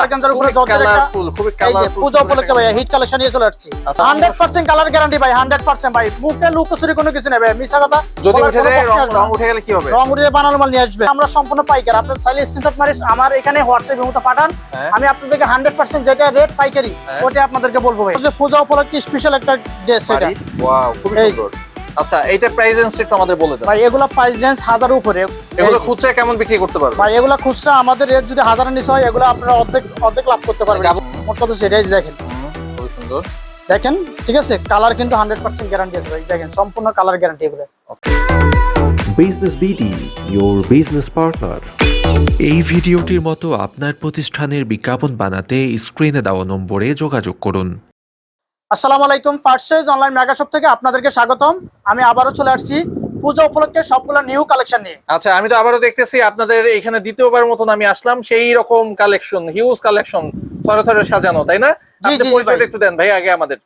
Organza উপরে colourful খুবই colourful Puja উপলক্ষে ভাই হিট কালেকশন নিয়ে চলে আসছি। আচ্ছা, 100% কালার গ্যারান্টি ভাই 100% ভাই। মুখে লুকোচুরি কোনো কিছু নেই মিছা কথা যদি উঠে যায় রং আসবে না। রং উঠে গেলে কি হবে? রং উড়িয়ে বানানো মাল নিয়ে আসবে। আমরা সম্পূর্ণ পাইকার। আপনার চাইলে স্ক্রিনশট আমার এখানে মতো পাঠান। হ্যাঁ। আমি আপনাদেরকে 100% যেটা রেট পাইকারি হ্যাঁ। ওটা আপনাদেরকে বলব ভাই। যে পূজা উপলক্ষে স্পেশাল একটা ড্রেস এটা। ওয়াও খুবই সুন্দর। আচ্ছা এইটা প্রাইস এন্ড স্ট্রিট আমাদের বলে দেন। ভাই এগুলো প্রাইস রেঞ্জ হাজার উপরে। এগুলো খুচরা কেমন বিক্রি করতে পারবে? ভাই এগুলো খুচরা আমাদের রেট যদি হাজারের নিচে হয় এগুলো আপনারা অর্ধেক অর্ধেক লাভ করতে পারবেন। মোট কথা সেটাই দেখেন। খুবই সুন্দর। দেখেন ঠিক আছে? কালার কিন্তু হান্ড্রেড পার্সেন্ট গ্যারান্টি আছে ভাই। দেখেন সম্পূর্ণ কালার গ্যারান্টি এগুলো। Business BD your business partner এই ভিডিওটির মতো আপনার প্রতিষ্ঠানের বিজ্ঞাপন বানাতে স্ক্রিনে দেওয়া নম্বরে যোগাযোগ করুন। আসসালামু আলাইকুম ফার্স্ট অনলাইন মেগা শপ থেকে আপনাদেরকে স্বাগতম। আমি আবারও চলে আসছি পূজা উপলক্ষে সবগুলো নিউ কালেকশন নিয়ে। আচ্ছা আমি তো আবারও দেখতেছি আপনাদের এখানে দ্বিতীয়বার মতন আমি আসলাম সেই রকম কালেকশন হিউজ কালেকশন থরে থরে সাজানো তাই না? পরিচয়টা একটু দেন ভাই আগে আমাদের।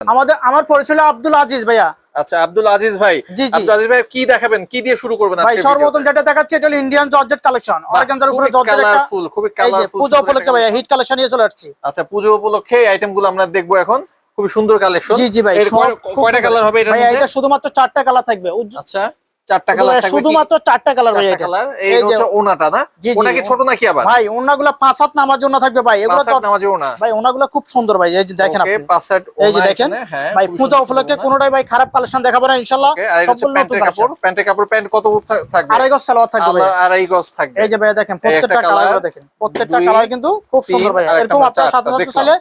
আমাদের আমার পরিচয় আব্দুল আজিজ ভাইয়া। আচ্ছা আব্দুল আজিজ ভাই। আব্দুল আজিজ ভাই কি দেখাবেন? কি দিয়ে শুরু করবেন ভাই আজকে সর্বপ্রথম যেটা দেখাচ্ছি এটা হলো ইন্ডিয়ান জর্জেট কালেকশন অর্গানজার উপরে জর্জেট কালারফুল খুবই কালারফুল পূজা উপলক্ষে ভাই হিট কালেকশন নিয়ে চলে আসছি। আচ্ছা পুজো উপলক্ষে এই আইটেমগুলো আমরা দেখব এখন। খুবই সুন্দর কালেকশন জি জি ভাই কয়টা কালার হবে এটা এটা শুধুমাত্র চারটা কালার থাকবে। আচ্ছা। চারটা কালার থাকবে শুধুমাত্র চারটা কালার ভাই এটা এই হচ্ছে ওনাটা না? জি। কি ছোট নাকি আবার? ভাই ওনাগুলো পাঁচ হাত নামার জন্য থাকবে ভাই এগুলো তো- নামাজে ওনা। ভাই ওনাগুলো খুব সুন্দর ভাই এই যে দেখেন আপনি। পাঁচ হাত এই যে দেখেন হ্যাঁ ভাই পূজা উপলক্ষে ওনা। কোনোটাই ভাই খারাপ কালেকশন দেখাবো না হচ্ছে সবগুলো নতুন কাপড়। প্যান্টের কাপড় প্যান্ট কত থাকবে? আড়াই গজ সালোয়ার থাকবে ভাই। আড়াই গজ থাকবে। এই যে ভাই দেখেন প্রত্যেকটা কালার দেখেন। প্রত্যেকটা কালার কিন্তু খুব সুন্দর ভাই। এরকম আপনার সাথে সাথে। চাইলে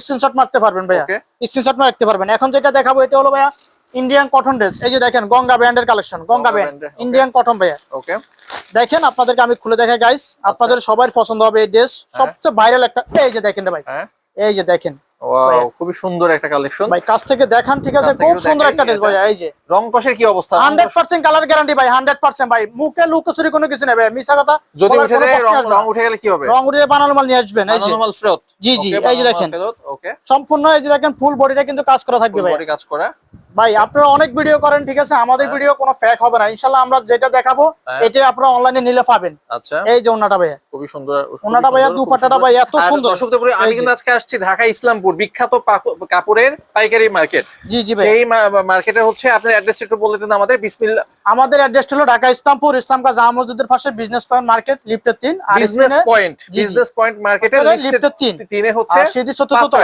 স্ক্রিনশট মারতে পারবেন Okay. স্ক্রিনশট মারতে পারবেন। এখন যেটা দেখাবো এটা হলো ভাইয়া ইন্ডিয়ান কটন ড্রেস এই যে দেখেন গঙ্গা ব্র্যান্ডের collection Ganga brand Indian cotton ভাইয়া ওকে দেখেন আপনাদেরকে আমি খুলে দেখাই গাইস আপনাদের সবার পছন্দ হবে এই ড্রেস সবচেয়ে ভাইরাল একটা এই যে দেখেন রে ভাই। হ্যাঁ। এই যে দেখেন। খুবই সুন্দর একটা কালেকশন ভাই কাছ থেকে দেখান ঠিক আছে? খুব সুন্দর একটা ড্রেস ভাইয়া এই যে। রং কষের কি অবস্থা? হান্ড্রেড পার্সেন্ট কালার গ্যারান্টি ভাই হান্ড্রেড পার্সেন্ট ভাই। মুখে লুকোচুরি কোনো কিছু ভাই। মিছা কথা যদি উঠে যায় রং উঠে গেলে কি হবে? রং উড়িয়ে বানানো মাল নিয়ে আসবেন এই যে। বানানো মাল ফেরত। জি, জি, এই যে দেখেন। ওকে সম্পূর্ণ এই যে দেখেন ফুল বডিটা কিন্তু কাজ করা থাকবে ভাই। বডি কাজ করা। ভাই আপনারা অনেক ভিডিও করেন ঠিক আছে? আমাদের ভিডিও কোনো ফেক হবে না। ইনশাল্লাহ আমরা যেটা দেখাবো হ্যাঁ। এটাই আপনারা অনলাইনে নিলে পাবেন। আচ্ছা। এই যে ওনাটা ভাইয়া। খুবই সুন্দর ওনাটা ভাইয়া দুপাট্টাটা সুন্দর। ভাই এত সুন্দর। দর্শকদের আমি কিন্তু আজকে আসছি ঢাকা ইসলামপুর বিখ্যাত কাপড়ের পাইকারি মার্কেট। জি জি ভাই সেই মার্কেটে হচ্ছে আপনার অ্যাড্রেস একটু বলে দিন আমাদের বিসমিল্লাহ আমাদের অ্যাড্রেস হলো ঢাকা ইসলামপুর ইসলামকা জামা মসজিদের পাশে বিজনেস পয়েন্ট মার্কেট লিফটের তিন। আর বিজনেস পয়েন্ট। বিজনেস পয়েন্ট আপনারা লিফটের তিন। তিনে হচ্ছে সিঁড়ি চতুর্থ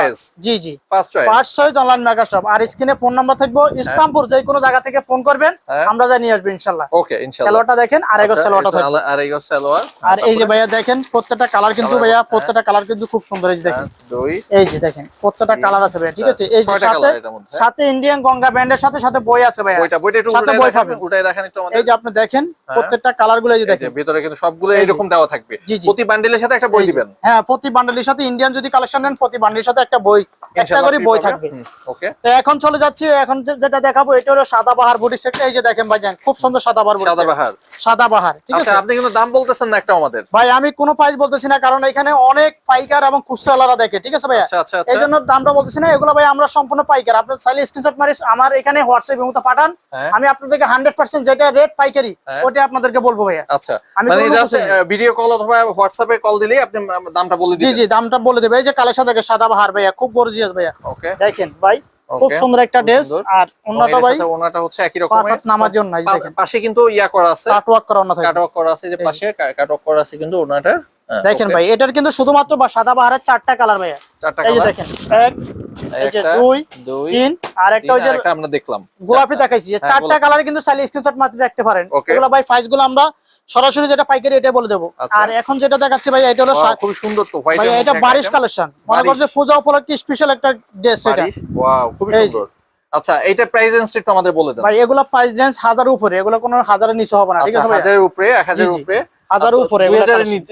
জি জি। First choice first choice online mega shop আর স্ক্রিনে ফোন নাম্বার থাকবে ইসলামপুর যে কোনো জায়গা থেকে ফোন করবেন হ্যাঁ। আমরা যা নিয়ে আসব ইনশাল্লাহ। ওকে সালোয়ারটা দেখেন আর এগো আচ্ছা, সালোয়ারটা থাকবে আলা- সালোয়ার। আর এই যে ভাইয়া দেখেন প্রত্যেকটা কালার কিন্তু ভাইয়া হ্যাঁ। প্রত্যেকটা কালার কিন্তু খুব সুন্দর এই যে দেখেন। হ্যাঁ, দুই। এই যে দেখেন প্রত্যেকটা কালার আছে ভাইয়া ঠিক আছে? এই যে সাথে। সাথে ইন্ডিয়ান গঙ্গা ব্যান্ডের সাথে সাথে বই আছে ভাইয়া। বইটা বইটা একটু সাথে বই পাবেন। উল্টায় দেখান একটু আমাদের। এই যে আপনি দেখেন প্রত্যেকটা কালারগুলো এই যে দেখেন। ভিতরে কিন্তু সবগুলো। এরকম দেওয়া থাকবে। প্রতি বান্ডিলের সাথে একটা বই দিবেন। হ্যাঁ প্রতি বান্ডেলের সাথে ইন্ডিয়ান যদি কালেকশন নেন প্রতি বান্ডেলের সাথে একটা বই একটা করে বই থাকবে। ওকে। তো এখন চলে যাচ্ছি এখন যেটা দেখাবো এটা হলো সাদা বাহার বডি সেট এই যে দেখেন ভাই জান খুব সুন্দর সাদা বাহার সাদা বাহার সাদা বাহার ঠিক আচ্ছা আছে? আপনি কিন্তু দাম বলতেছেন না একটা আমাদের। ভাই আমি কোনো প্রাইস বলতেছি না কারণ এখানে অনেক পাইকার এবং খুচরালারা দেখে ঠিক আছে আচ্ছা আচ্ছা আচ্ছা। এই জন্য দামটা বলতেছি না এগুলো ভাই আমরা সম্পূর্ণ পাইকার। আপনার চাইলে স্ক্রিনশট মারি আমার এখানে হোয়াটসঅ্যাপ মতো পাঠান। হ্যাঁ। আমি আপনাদেরকে হান্ড্রেড পার্সেন্ট যেটা রেট পাইকারি হ্যাঁ। ওটা আপনাদেরকে বলব ভাইয়া। আচ্ছা। মানে জাস্ট ভিডিও কল অথবা হোয়াটসঅ্যাপে কল দিলেই আপনি দামটা বলে জি দিবেন। জি জি দামটা বলে দেবে। এই যে কালেকশন দেখে সাদা বাহার ভাইয়া খুব গর্জিয়াস ভাইয়া। ওকে দেখেন ভাই খুব সুন্দর একটা ড্রেস আর অন্যটা ভাই ওনাটা হচ্ছে একই পাঁচ রকমের হাত নামার জন্য এই দেখেন। পাশে কিন্তু ইয়া করা আছে। কাটওয়ার্ক করা থাকে কাটওয়ার্ক করা আছে যে পাশে কাটওয়ার্ক করা আছে কিন্তু ওনাটার হ্যাঁ, দেখেন ভাই এটার কিন্তু শুধুমাত্র বা সাদা বাহারের চারটা কালার ভাইয়া। চারটা এই যে কালার দেখেন এক এই যে দুই দুই তিন আর একটা ওই যে একটা আমরা দেখলাম। গোলাপি দেখাইছি হ্যাঁ, চারটা কালার কিন্তু চাইলে স্ক্রিনশট মাত্র রাখতে পারেন. এগুলো ভাই প্রাইসগুলো আমরা সরাসরি যেটা পাইকারি এটা বলে দেবো। আচ্ছা। আর এখন যেটা দেখাচ্ছি ভাই এটা হলো খুব সুন্দর তো ভাই এটা বারিশ কালেকশন। মনে করছে পূজা উপলক্ষে স্পেশাল একটা ড্রেস এটা। ওয়াও যে। সুন্দর। আচ্ছা প্রাইস স্ট্রিট আমাদের বলে ভাই এগুলো প্রাইস রেঞ্জ হাজার উপরে এগুলো কোনো হাজারের নিচে হবে না ঠিক আচ্ছা আছে ভাই হাজারের উপরে। উপরে। আচ্ছা, উপরে এগুলো।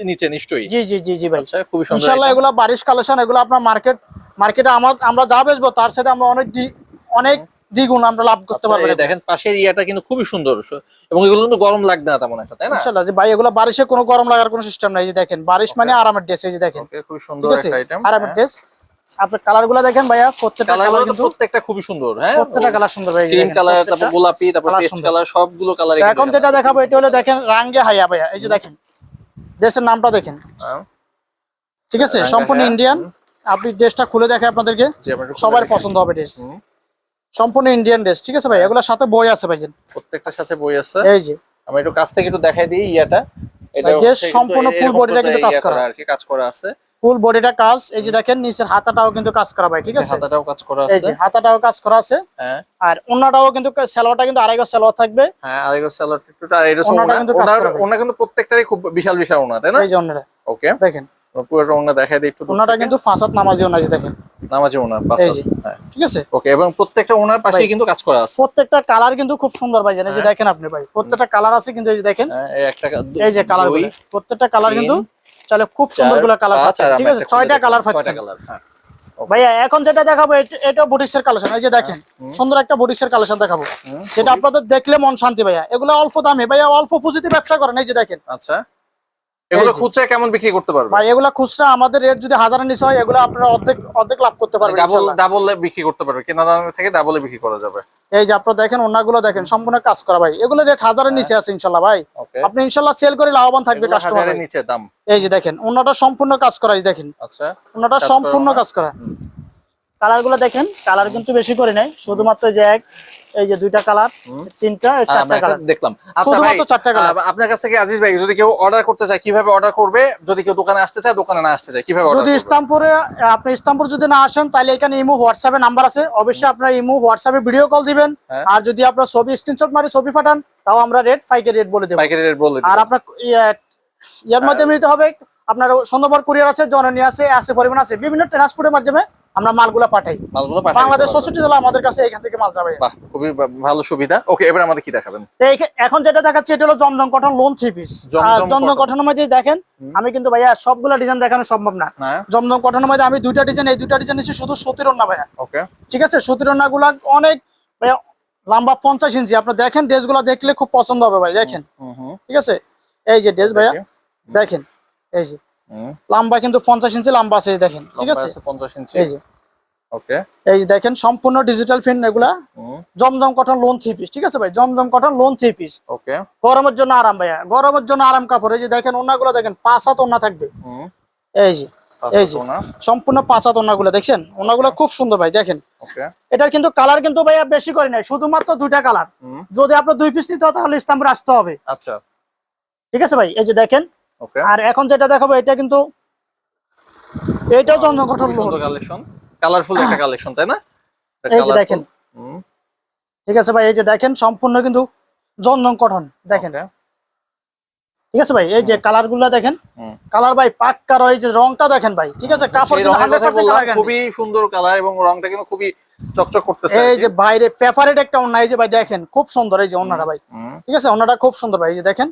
নিচে- নিশ্চয়ই। জি জি জি জি ভাই। আচ্ছা সুন্দর। বারিশ কালেকশন এগুলো আপনার মার্কেট মার্কেটে আমার আমরা যা বেচবো তার সাথে আমরা অনেক অনেক দ্বিগুণ আমরা লাভ করতে আচ্ছা, পারব দেখেন পাশের ইয়াটা কিন্তু খুবই সুন্দর। এবং এগুলো কিন্তু গরম লাগবে না তেমন একটা তাই না? যে ভাই এগুলো বারিশে কোনো গরম লাগার কোনো সিস্টেম নাই যে দেখেন বারিশ মানে আরামের ড্রেস এই যে দেখেন। খুবই সুন্দর একটা আইটেম আরামের ড্রেস আপনার কালারগুলো দেখেন ভাইয়া প্রত্যেকটা কালার কিন্তু প্রত্যেকটা খুবই সুন্দর হ্যাঁ? প্রত্যেকটা কালার সুন্দর ভাই ক্রিম কালার তারপর গোলাপি তারপর পেস্ট কালার সবগুলো কালার এখন যেটা দেখাবো এটা হলো দেখেন রাঙ্গে হাইয়া ভাইয়া এই যে দেখেন। ড্রেসের নামটা দেখেন। হ্যাঁ, ঠিক আছে? সম্পূর্ণ হ্যাঁ, ইন্ডিয়ান আপনি ড্রেসটা খুলে দেখে আপনাদেরকে। সবার পছন্দ হবে ড্রেস। সম্পূর্ণ ইন্ডিয়ান ড্রেস ঠিক আছে ভাই? এগুলোর সাথে বই আছে ভাইজান। প্রত্যেকটার সাথে বই আছে। এই যে। আমি একটু কাছ থেকে একটু দেখাই দিই ইয়াটা। এটা ভাই, কিন্তু সম্পূর্ণ ফুল এরকম body টা কিন্তু কাজ করা। আর কি কাজ করা আছে। ফুল বডিটা কাজ এই যে দেখেন নিচের হাতাটাও কিন্তু কাজ করা ভাই ঠিক আছে? হাতাটাও কাজ করা আছে এই যে হাতাটাও কাজ করা আছে। হ্যাঁ। আর অন্যটাও কিন্তু সালোয়ারটা কিন্তু আড়াই গজ সালোয়ার থাকবে। হ্যাঁ আরেকটা স্যালাড একটু আর এটা ওনাটা ওনা কিন্তু কাজ করা হয়। ওনা কিন্তু প্রত্যেকটারই খুব বিশাল বিশাল ওনা তাই না? এই যে অন্যটা ওকে দেখেন। পুরোটা ওনা দেখাই দিই একটু ওনাটা কিন্তু ফাঁসাত নামাজি ওনা যে দেখেন। নামাজি ওনা এই পাঁচ যে। হ্যাঁ। ঠিক আছে? ওকে এবং প্রত্যেকটা ওনার পাশেই কিন্তু কাজ করা আছে। প্রত্যেকটা কালার কিন্তু খুব সুন্দর ভাই এই যে হ্যাঁ। দেখেন আপনি ভাই প্রত্যেকটা কালার আছে কিন্তু এই যে দেখেন। হ্যাঁ, একটা এই যে কালার প্রত্যেকটা কালার কিন্তু খুব সুন্দরগুলো কালার পাঁচ, পাচ্ছেন ঠিক আছে? ছয়টা কালার পাচ্ছেন। কালার হ্যাঁ। ভাইয়া এখন যেটা দেখাবো এটা- বুটিক্সের কালেকশন এই যে দেখেন সুন্দর একটা বুটিক্সের কালেকশন দেখাবো। যেটা আপনাদের দেখলে মন শান্তি ভাইয়া। এগুলো অল্প দামে ভাইয়া অল্প পুঁজিতে ব্যবসা করেন এই যে দেখেন। আচ্ছা। এগুলো খুচরা কেমন বিক্রি করতে পারবে? ভাই এগুলো খুচরা আমাদের রেট যদি হাজারের নিচে হয় এগুলো আপনারা অর্ধেক অর্ধেক লাভ করতে পারবেন ডাবল ডাবল বিক্রি করতে পারবে কেনা দাম থেকে ডাবলে বিক্রি করা যাবে। এই যে আপনারা দেখেন ওনাগুলো দেখেন সম্পূর্ণ কাজ করা ভাই। এগুলো রেট হাজারের নিচে আছে ইনশাল্লাহ ভাই। আপনি ইনশাল্লাহ সেল করে লাভবান থাকবে কাস্টমারের নিচে দাম। এই যে দেখেন ওনাটা সম্পূর্ণ কাজ করা দেখেন। আচ্ছা। ওনাটা সম্পূর্ণ কাজ করা। কালারগুলো দেখেন কালার কিন্তু বেশি করে নাই শুধুমাত্র যে এক এই যে দুইটা কালার তিনটা এই চারটা কালার। দেখলাম। আচ্ছা শুধুমাত্র চারটা কালার। আপনার কাছ থেকে আজিজ ভাই যদি কেউ অর্ডার করতে চায় কীভাবে অর্ডার করবে? যদি কেউ দোকানে আসতে চায় দোকানে না আসতে চায় কীভাবে অর্ডার যদি ইসলামপুরে আপনি ইসলামপুর যদি না আসেন তাহলে এখানে ইমো হোয়াটসঅ্যাপে নাম্বার আছে। অবশ্যই আপনার ইমো হোয়াটসঅ্যাপে ভিডিও কল দিবেন। হ্যাঁ। আর যদি আপনার ছবি স্ক্রিনশট মারি ছবি পাঠান তাও আমরা রেট পাইকারি রেট বলে দেবো। পাইকারি রেট বলে আর দিবেন। আপনার ইয়ে- ইয়ার মাধ্যমে নিতে হবে। আপনার সুন্দরবন কুরিয়ার আছে জননী আছে আছে পরিমাণ আছে বিভিন্ন ট্রান্সপোর্টের মাধ্যমে আমরা মালগুলো পাঠাই। মালগুলো বাংলাদেশ দিতে পারবেন। চৌষট্টি জেলা আমাদের কাছে এখান থেকে মাল যাবে। বাহ খুবই ভালো সুবিধা। ওকে এবার আমাদের কি দেখাবেন? এখন যেটা দেখাচ্ছে এটা হলো Zamzam cotton lawn three piece Zamzam কটনের মধ্যে দেখেন আমি কিন্তু ভাইয়া সবগুলা ডিজাইন দেখানো সম্ভব না। হ্যাঁ। জমজম কটনের মধ্যে আমি দুইটা ডিজাইন এই দুইটা ডিজাইন নিচ্ছি শুধু সুতির না ভাইয়া। ওকে। ঠিক আছে? সুতিরগুলা অনেক ভাইয়া লম্বা পঞ্চাশ ইঞ্চি। আপনি দেখেন ড্রেসগুলা দেখলে খুব পছন্দ হবে ভাই দেখেন। ঠিক আছে? এই যে ড্রেস ভাইয়া দেখেন এই যে। লম্বা কিন্তু পঞ্চাশ ইঞ্চি লম্বা আছে দেখেন ঠিক আছে? 50 ইঞ্চি। এই যে। ওকে। এই যে দেখেন সম্পূর্ণ ডিজিটাল ফিন এগুলা। Zamzam cotton lawn three piece ঠিক আছে ভাই? Zamzam cotton lawn three piece okay. গরমের জন্য আরাম ভাইয়া গরমের জন্য আরাম কাপড়। এই যে দেখেন ওনাগুলো দেখেন পাঁচ হাত ওনা থাকবে। এই যে এই যে। সম্পূর্ণ পাঁচ হাত ওনাগুলো দেখছেন? ওনাগুলো খুব সুন্দর ভাই দেখেন। এটার কিন্তু কালার কিন্তু ভাইয়া বেশি করে নাই শুধুমাত্র দুইটা কালার যদি আপনার দুই পিস নিতে হয় তাহলে ইসলামপুর আসতে হবে। আচ্ছা। ঠিক আছে ভাই? এই যে দেখেন আর এখন যেটা দেখাবো এটা কিন্তু জমজম কটন খুবই কালেকশন কালারফুল একটা কালেকশন তাই না? এই যে দেখেন। ঠিক আছে ভাই এই যে দেখেন সম্পূর্ণ কিন্তু জমজম কটন দেখেন। ঠিক আছে ভাই এই যে কালারগুলা দেখেন। কালার ভাই পাক্কার এই যে রংটা দেখেন ভাই। ঠিক আছে কাপড় সেই কিন্তু রঙের কথা 100% বললাম, কালার খুবই সুন্দর কালার এবং রংটা কিন্তু খুবই চকচক করতেছে এই যে বাইরে ফেভারিট একটা ওন্না এই যে ভাই দেখেন খুব সুন্দর এই যে ওন্নাটা ভাই। ঠিক আছে ওন্নাটা খুব সুন্দর ভাই এই যে দেখেন।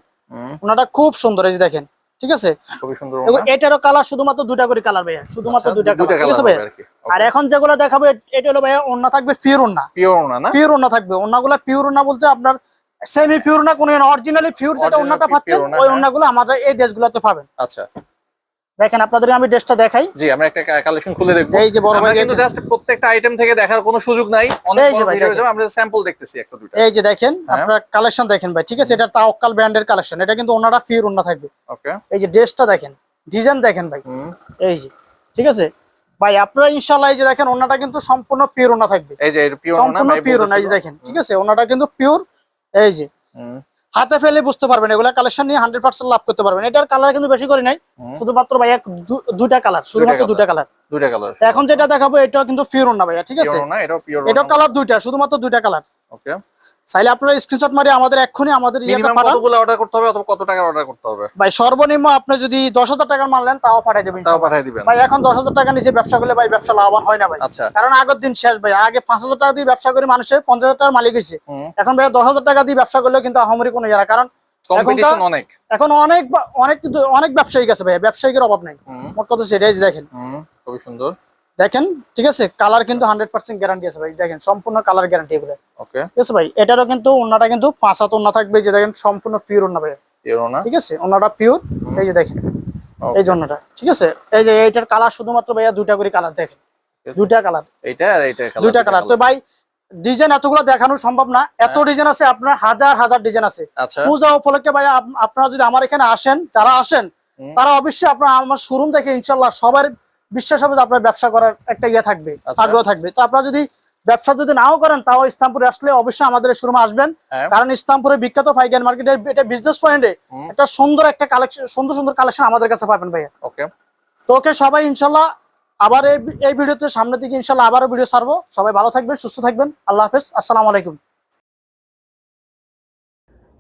ওন্নাটা খুব সুন্দর এই যে দেখেন। ঠিক আছে? খুবই সুন্দর এটারও কালার শুধুমাত্র দুটা করে কালার ভাইয়া শুধুমাত্র দুটা কালার ঠিক আছে ভাইয়া? আর এখন যেগুলো দেখাবো এটা হলো ভাইয়া ওন্না থাকবে পিওর ওন্না পিওর ওন্না না? পিওর ওন্না থাকবে। ওন্নাগুলো পিওর ওন্না বলতে আপনার সেমি পিওর না কোনো অরিজিনালি পিওর যেটা ওন্নাটা পাচ্ছেন ওই হ্যাঁ। ওন্নাগুলো আমাদের এই ড্রেসগুলোতে পাবেন। আচ্ছা, দেখেন আপনাদের আমি ড্রেসটা দেখাই। জি, আমরা একটা কালেকশন খুলে দেখব। এই যে বড় ভাই কিন্তু just প্রত্যেকটা আইটেম থেকে দেখার কোনো সুযোগ নাই। অনেক ভিডিও আমরা স্যাম্পল দেখতেছি একটা দুইটা। এই যে দেখেন হ্যাঁ। আপনার কালেকশন দেখেন ভাই ঠিক আছে? এটা তাওকাল ব্র্যান্ডের কালেকশন এটা কিন্তু ওনারা পিওর ওন্না থাকবে। ওকে এই যে ড্রেসটা দেখেন ডিজাইন দেখেন ভাই। এই যে ঠিক আছে? ভাই আপনারা ইনশাআল্লাহ এই যে দেখেন ওনাটা কিন্তু সম্পূর্ণ পিওর ওনা থাকবে। এই যে পিওর ওনা সম্পূর্ণ পিওর ওনা এই যে দেখেন ঠিক আছে? ওনাটা কিন্তু পিওর এই যে। হাতে ফেলে বুঝতে পারবেন এগুলা কালেকশন নিয়ে হান্ড্রেড পার্সেন্ট লাভ করতে পারবেন। এটার কালার কিন্তু বেশি করে নাই শুধুমাত্র ভাই এক দু- দুইটা কালার শুধুমাত্র দুটা কালার দুইটা কালার এখন যেটা দেখাবো এটাও কিন্তু পিওর না ভাইয়া ঠিক আছে? এটাও কালার দুইটা শুধুমাত্র দুইটা কালার ওকে চাইলে আপনারা স্ক্রিনশট মারি আমাদের এক্ষুনি আমাদের ইয়েতে পাঠান। কতগুলো অর্ডার করতে হবে অথবা কত টাকার অর্ডার করতে হবে? ভাই সর্বনিম্ন আপনি যদি দশ হাজার টাকার মাল নেন তাও পাঠাই দেবেন তাও পাঠিয়ে দিবেন। ভাই এখন দশ হাজার টাকা নিচে ব্যবসা করলে ভাই ব্যবসা লাভবান হয় না ভাই। আচ্ছা। কারণ আগের দিন শেষ ভাই। আগে পাঁচ হাজার টাকা দিয়ে ব্যবসা করে মানুষের পঞ্চাশ হাজার টাকার মালিক হয়েছে। এখন ভাই দশ হাজার টাকা দিয়ে ব্যবসা করলেও কিন্তু আহামরি কোনো যারা কারণ কম্পিটিশন অনেক। এখন অনেক অনেক অনেক ব্যবসায়ী আছে ভাই। ব্যবসায়িকের অভাব নাই। মোট কথা সেটাই দেখেন। খুবই সুন্দর। দেখেন ঠিক আছে? কালার কিন্তু হান্ড্রেড পার্সেন্ট গ্যারান্টি আছে ভাই। দেখেন সম্পূর্ণ কালার গ্যারান্টি এগুলো। ওকে ঠিক আছে ভাই? এটারও কিন্তু অন্যটা কিন্তু পাঁচ হাত অন্য থাকবে যে দেখেন সম্পূর্ণ পিওর অন্য ভাই। ঠিক আছে? অন্যটা পিওর এই যে দেখেন এই জন্যটা ঠিক আছে? এই যে এইটার কালার শুধুমাত্র ভাইয়া দুইটা করে কালার দেখেন। দুইটা কালার এইটা আর এইটা দুইটা কালার তো ভাই ডিজাইন এতগুলো দেখানো সম্ভব না। এত ডিজাইন আছে আপনার হাজার হাজার ডিজাইন আছে। আচ্ছা। পূজা উপলক্ষে ভাই আপনারা যদি আমার এখানে আসেন যারা আসেন তারা অবশ্যই আপনার আমার শোরুম থেকে ইনশাল্লাহ সবার বিশ্বাস হবে যে আপনার ব্যবসা করার একটা ইয়ে থাকবে আচ্ছা। আগ্রহ থাকবে। তো আপনারা যদি ব্যবসা যদি নাও করেন তাও ইসলামপুরে আসলে অবশ্যই আমাদের শোরুমে আসবেন। হ্যাঁ। কারণ ইসলামপুরে বিখ্যাত পাইকারি মার্কেটে এটা বিজনেস পয়েন্টে একটা সুন্দর একটা কালেকশন সুন্দর সুন্দর কালেকশন আমাদের কাছে পাবেন ভাইয়া। ওকে। তো ওকে সবাই ইনশাল্লাহ আবার এই এই ভিডিওতে সামনে দিকে ইনশাল্লাহ আবারও ভিডিও ছাড়বো। সবাই ভালো থাকবেন সুস্থ থাকবেন। আল্লাহ হাফেজ। আসসালামু আলাইকুম।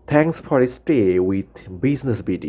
Thanks for stay with Business BD.